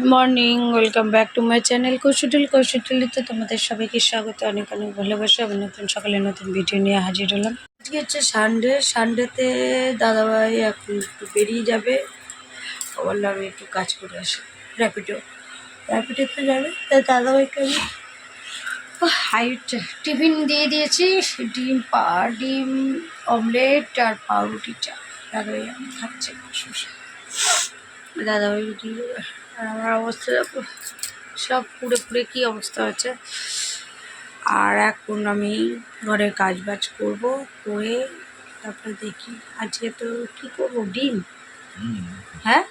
Good morning welcome back to my channel কৌশুটুল কৌশুটুলিতে তোমাদের সবাইকে স্বাগত। অনেক অনেক ভালোবাসা আমি নতুন সকালে নতুন ভিডিও নিয়ে হাজির হলাম। আজকে হচ্ছে সানডে সানডেতে দাদাভাই এখন একটু বেরিয়ে যাবে। বললাম আমি একটু কাজ করে আসি। র্যাপিডো র্যাপিডোতে যাবে। তাই দাদাভাইকে আমি হাইট টিফিন দিয়ে দিয়েছি। ডিম, পা, ডিম অমলেট আর পাউরুটি চা। দাদাভাই আমি খাচ্ছি। দাদাভাই। আর আমার অবস্থা সব পুড়ে পুড়ে কী অবস্থা হচ্ছে আর এখন আমি ঘরের কাজ বাজ করব করে তারপরে দেখি। আজকে তো কি করব? ডিম? হ্যাঁ?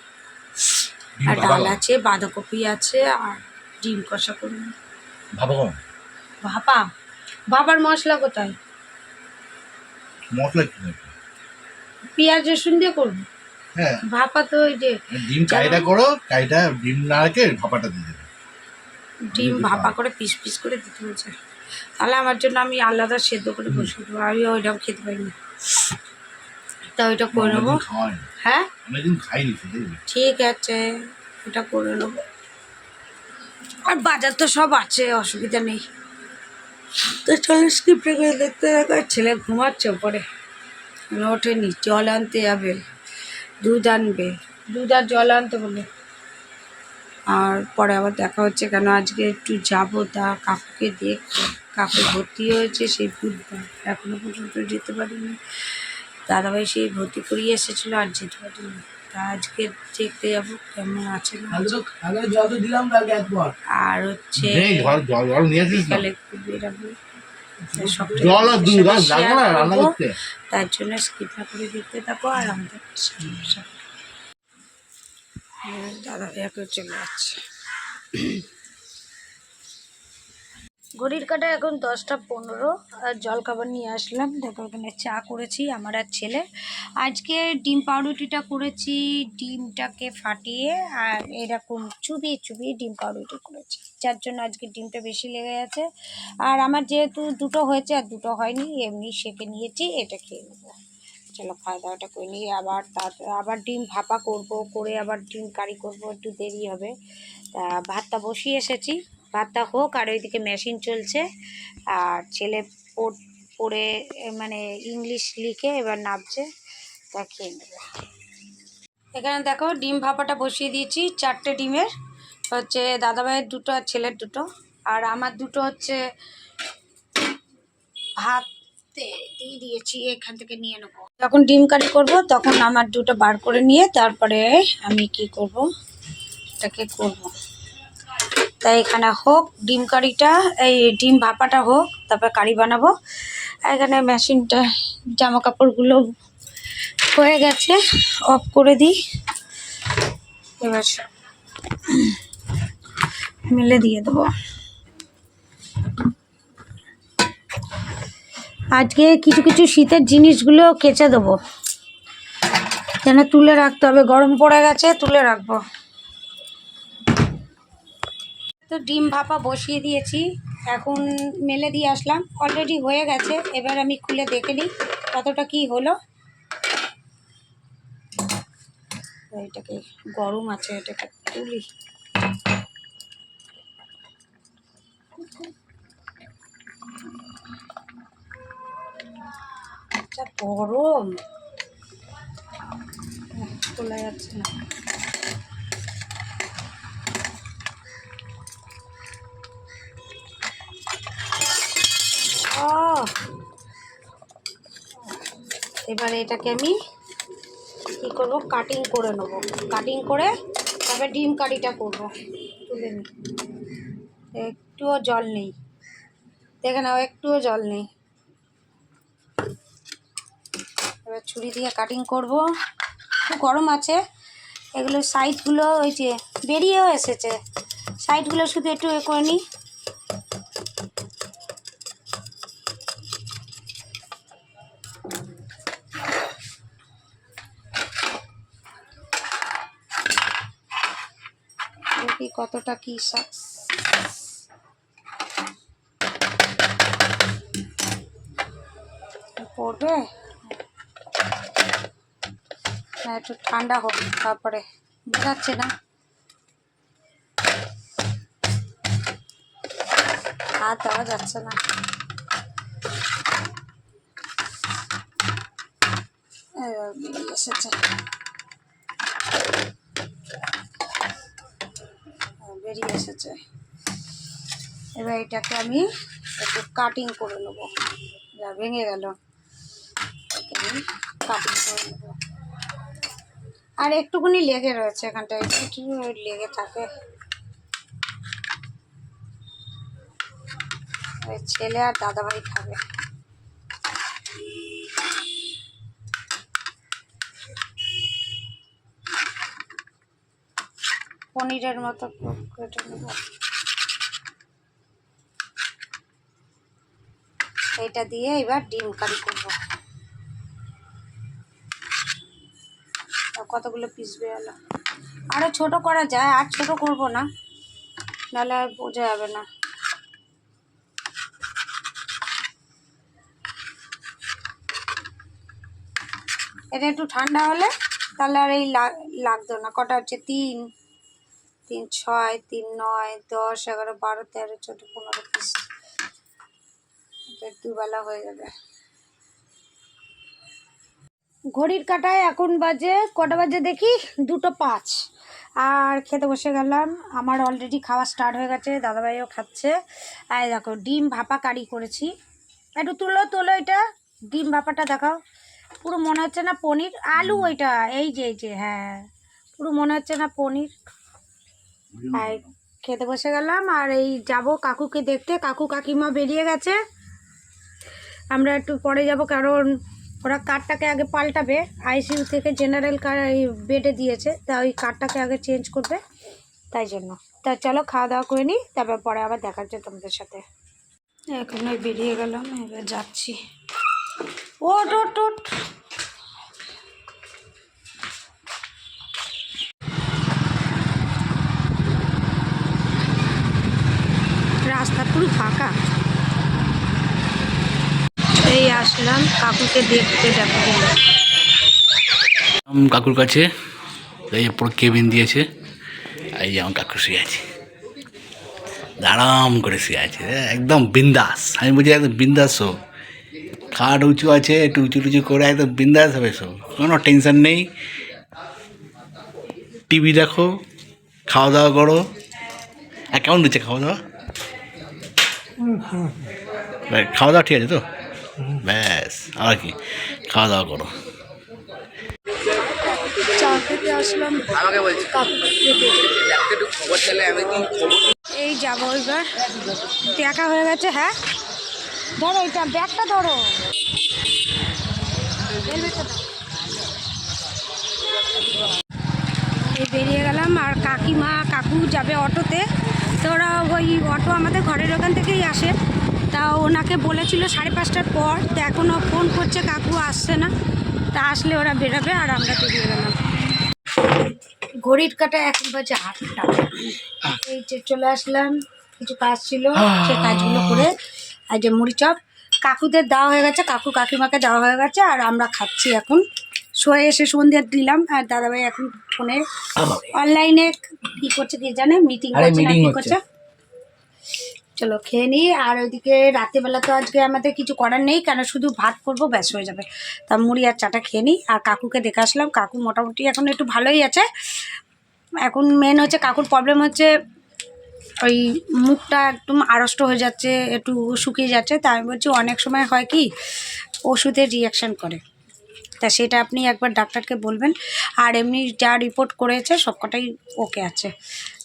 আর ডাল আছে বাঁধাকপি আছে আর ডিম কষা করব। ভাপা বাবার মশলা কোথায়? মশলা পেঁয়াজ রসুন দিয়ে করব। হ্যাঁ। ভাপা তো ওই যে ডিম কাইটা করো কাইটা ডিম না রেখে ভাপাটা দিয়ে দেবে। ডিম ভাপা করে পিস পিস করে দিতে হয়েছে। তাহলে আমার জন্য আমি আলাদা সেদ্ধ করে বসে দেবো। আমি ওইটাও খেতে পারি না। তা ওইটা করে নেব। হ্যাঁ? অনেকদিন খাইনি ঠিক আছে ওটা করে নেব। আর বাজার তো সব আছে অসুবিধা নেই। তো চলো স্ক্রিপ্টে করে দেখতে দেখো ছেলে ঘুমাচ্ছে মানে ওঠেনি জল আনতে যাবে। দুধ আনবে। দুধ আর জল আনতে বলে। আর পরে আবার দেখা হচ্ছে কেন আজকে একটু যাব তা কাকুকে দেখতে। কাকু ভর্তি হয়েছে সেই বুধবার। এখনও পর্যন্ত যেতে পারিনি। দাদাভাই সেই ভর্তি করিয়ে এসেছিল আর যেতে পারিনি। তা আজকে দেখতে যাব কেমন আছে না আছে। আগে জল তো দিলাম কালকে একবার। আর হচ্ছে বিকালে একটু বেরাবো। তার জন্য স্কিপ না করে দেখতে থাকো আর আমাদের দাদা ভাইয়াকেও চলে যাচ্ছে। ঘড়ির কাটা এখন দশটা পনেরো। আর জল খাবার নিয়ে আসলাম। দেখো, এখানে চা করেছি আমার আর ছেলে। আজকে ডিম পাউরুটিটা করেছি। ডিমটাকে ফাটিয়ে আর এরকম চুবিয়ে চুবিয়ে ডিম পাউরুটি করেছি। যার জন্য আজকে ডিমটা বেশি লেগে গেছে। আর আমার যেহেতু দুটো হয়েছে আর দুটো হয়নি, এমনি সেকে নিয়েছি, এটা খেয়ে নেব। চলো খাওয়া দাওয়াটা করে নিই। আবার তারপরে আবার ডিম ভাপা করব, করে আবার ডিম কারি করব, একটু দেরি হবে। তা ভাতটা বসিয়ে এসেছি। ভাতটা হোক আর ওইদিকে মেশিন চলছে। আর ছেলে পড়- মানে ইংলিশ লিখে এবার নামছে। তা খেয়ে নেবে। এখানে দেখো ডিম ভাপাটা বসিয়ে দিয়েছি, চারটে ডিমের। হচ্ছে দাদাভাইয়ের দুটো আর ছেলের দুটো। আর আমার দুটো হচ্ছে ভাত দিয়ে দিয়েছি, এখান থেকে নিয়ে নেব। যখন ডিম কারি করব, তখন আমার দুটো বার করে নিয়ে তারপরে আমি কি করব? এটাকে করব। তাই এখানে হোক, ডিম কারিটা, এই ডিম ভাপাটা হোক, তারপর কারি বানাবো। এখানে মেশিনটা জামা কাপড়গুলো হয়ে গেছে, অফ করে দিই। এবার মেলে দিয়ে দেবো। আজকে কিছু কিছু শীতের জিনিসগুলো কেচে দেবো। যেন তুলে রাখতে হবে, গরম পড়ে গেছে, তুলে রাখব। তো ডিম ভাপা বসিয়ে দিয়েছি। এখন মেলে দিয়ে আসলাম। অলরেডি হয়ে গেছে। এবার আমি খুলে দেখে নিই কতটা কি হলো। এটাকে গরম আছে, এটাকে তুলি। যা গরম। তোলা যাচ্ছে না। এবারে এটাকে আমি কি করব? কাটিং করে নেব। কাটিং করে তবে ডিম কারিটা করব। তুলে নিই। একটুও জল নেই। দেখে নাও, একটুও জল নেই। এবার ছুরি দিয়ে কাটিং করব। একটু গরম আছে। এগুলো সাইডগুলো ওই যে বেরিয়েও এসেছে। সাইডগুলো শুধু একটু এ করে নিই। কতটা কি সাকস পড়বে? না, একটু ঠান্ডা হবে তারপরে বোঝাচ্ছে না। আর দেওয়া যাচ্ছে না। এসেছে। বেরিয়ে এসেছে। এবার এটাকে আমি একটু কাটিং করে নেব। যা ভেঙে গেল। আমি কাটিং করে নেব। আর একটুখানি লেগে রয়েছে এখানটায়, একটু লেগে থাকে। ছেলে আর দাদাভাই খাবে। পনিরের মতো কেটে নেব। এইটা দিয়ে এবার ডিম কারি করব। কতগুলো পিস বেরোলো? আরও ছোট করা যায়, আর ছোট করব না। নাহলে আর বোঝা যাবে না। এটা একটু ঠান্ডা হলে তাহলে আর এই লাগতো না। কটা হচ্ছে? তিন। তিন ছয় তিন নয় দশ এগারো বারো তেরো চোদ্দ পনেরো পিস দুবেলা হয়ে যাবে। ঘড়ির কাটায় এখন বাজে কটা বাজে দেখি? দুটো পাঁচ। আর খেতে বসে গেলাম। আমার অলরেডি খাওয়া স্টার্ট হয়ে গেছে দাদাভাইও খাচ্ছে। আর দেখো ডিম ভাপা কারি করেছি। একটু তুলো তোলো এটা। ডিম ভাপাটা দেখাও। পুরো মনে হচ্ছে না পনির। আলু ওইটা এই যে এই যে হ্যাঁ। পুরো মনে হচ্ছে না পনির। আর খেতে বসে গেলাম, আর এই যাব কাকুকে দেখতে। কাকু কাকিমা বেরিয়ে গেছে। আমরা একটু পরে যাব, কারণ ওরা কার্ডটাকে আগে পাল্টাবে। আইসিইউ থেকে জেনারেল কার্ড এই বেডে দিয়েছে, তা ওই কার্ডটাকে আগে চেঞ্জ করবে। তাই জন্য। তা চলো, খাওয়া দাওয়া করে নিই তারপর পরে আবার দেখা হচ্ছে তোমাদের সাথে। এখন বেরিয়ে গেলাম, এবার যাচ্ছি। ওট ওট ওট রাস্তা পুরো ফাঁকা। এই আসলাম কাকুকে দেখতে, দেখো। কাকুর কাছে, এই পুরো কেবিন দিয়েছে, এই যে আমার কাকু শুয়ে আছে। আরাম করে শুয়ে আছে একদম বিন্দাস। আমি বলছি, একদম বিন্দাস শো খাট উঁচু আছে, একটু উঁচু টুচু করে একদম বিন্দাস হবে শো কোনো টেনশন নেই। টিভি দেখো, খাওয়া দাওয়া করো। আর কেমন দিচ্ছে খাওয়া দাওয়া? খাওয়া দাওয়া ঠিক আছে তো? ব্যাস আর কি খাওয়া দাওয়া করো। চা খেতে আসলাম। এই যাব এবার। দেখা হয়ে গেছে হ্যাঁ? ধরো এটা ব্যাগটা ধরো। হেলমেটটা বেরিয়ে গেলাম আর কাকিমা কাকু যাবে অটোতে। তো ওরা ওই অটো আমাদের ঘরের ওখান থেকেই আসে। তা ওনাকে বলেছিল সাড়ে পাঁচটার পর, তো এখনও ফোন করছে, কাকু আসছে না। তা আসলে ওরা বেরোবে আর আমরা বেরিয়ে গেলাম। ঘড়ির কাটা এখন বাজে আটটা। এই যে চলে আসলাম, কিছু কাজ ছিল, সে কাজগুলো করে আর যে মুড়ি চপ কাকুদের দেওয়া হয়ে গেছে কাকু কাকিমাকে দেওয়া হয়ে গেছে আর আমরা খাচ্ছি এখন। শোয়ে এসে সন্ধ্যে দিলাম আর দাদাভাই এখন ফোনে অনলাইনে কি করছে কি জানে মিটিং করছে না কি করছে? চলো খেয়ে নিই আর ওইদিকে রাত্রিবেলা তো আজকে আমাদের কিছু করার নেই কেন শুধু ভাত করব ব্যাস হয়ে যাবে। তা মুড়ি আর চাটা খেয়ে নিই আর কাকুকে দেখে আসলাম কাকু মোটামুটি এখন একটু ভালোই আছে। এখন মেন হচ্ছে কাকুর প্রবলেম হচ্ছে ওই মুখটা একদম আড়ষ্ট হয়ে যাচ্ছে, একটু শুকিয়ে যাচ্ছে, তাই আমি বলছি অনেক সময় হয় কি, ওষুধের রিয়াকশান করে। তা সেটা আপনি একবার ডাক্তারকে বলবেন, আর এমনি যা রিপোর্ট করেছে সবকটাই ওকে আছে।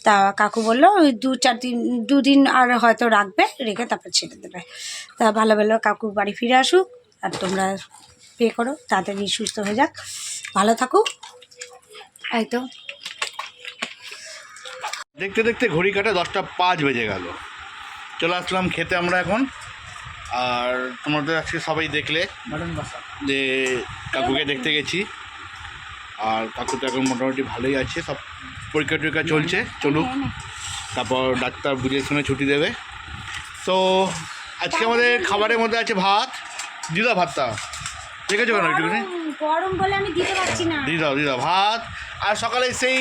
তা কাকু বলল, ওই দু চার দিন দুদিন আর হয়তো রাখবে, রেখে তারপর ছেড়ে দেবে। তা ভালো ভালো কাকু বাড়ি ফিরে আসুক, আর তোমরা পে করো, তাড়াতাড়ি সুস্থ হয়ে যাক। ভালো থাকুক এই তো। দেখতে দেখতে ঘড়ি কাটা দশটা পাঁচ বেজে গেল। চলে আসলাম খেতে আমরা এখন। আর তোমাদের আজকে সবাই দেখলে যে কাকুকে দেখতে গেছি। আর কাকু তো এখন মোটামুটি ভালোই আছে সব পরীক্ষা টরীক্ষা চলছে চলুক। তারপর ডাক্তার বুঝে শুনে ছুটি দেবে। তো আজকে আমাদের খাবারের মধ্যে আছে ভাত দিদা ভাতটা। ঠিক আছে কেন একটুখানি? গরম বলে আমি দিতে পারছি না। দিয়ে দাও ভাত। আর সকালে সেই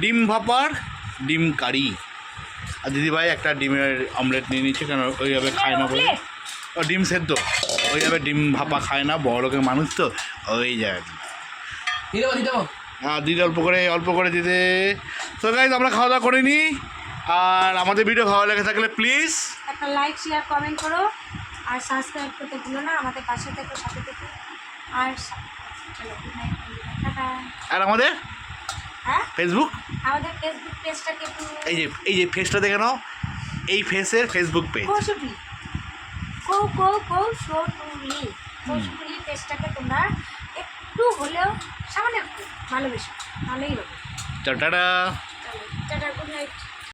ডিম ভাপার ডিম কারি। আর দিদিভাই একটা ডিমের অমলেট নিয়ে নিচ্ছে কেন ওইভাবে খায় না বলে? ও ডিম সেদ্ধ। ওইভাবে ডিম ভাপা খায় না বড় লোকের মানুষ তো। ওই যায় দেবো দিদি অল্প করে অল্প করে দিতে তো গাইজ আমরা খাওয়া দাওয়া করে নিই। আর আমাদের ভিডিও ভালো লেগে থাকলে প্লিজ একটা লাইক শেয়ার কমেন্ট করো। আর সাবস্ক্রাইব করতে ভুলো না আমাদের পাশে থেকে সাথে থেকে। আর আর আমাদের হ্যাঁ? ফেসবুক আমাদের ফেসবুক পেজটাকে এই যে এই যে ফেসটা দেখে নাও। এই ফেসের ফেসবুক পেজ কৌশুটুলি কৌ কৌ কৌশুটুলি কৌশুটুলি পেজটাকে তোমরা একটু হলেও সামান্য ভালোবেসে ভালোবেসো। ভালোই হবে। Tata tata good night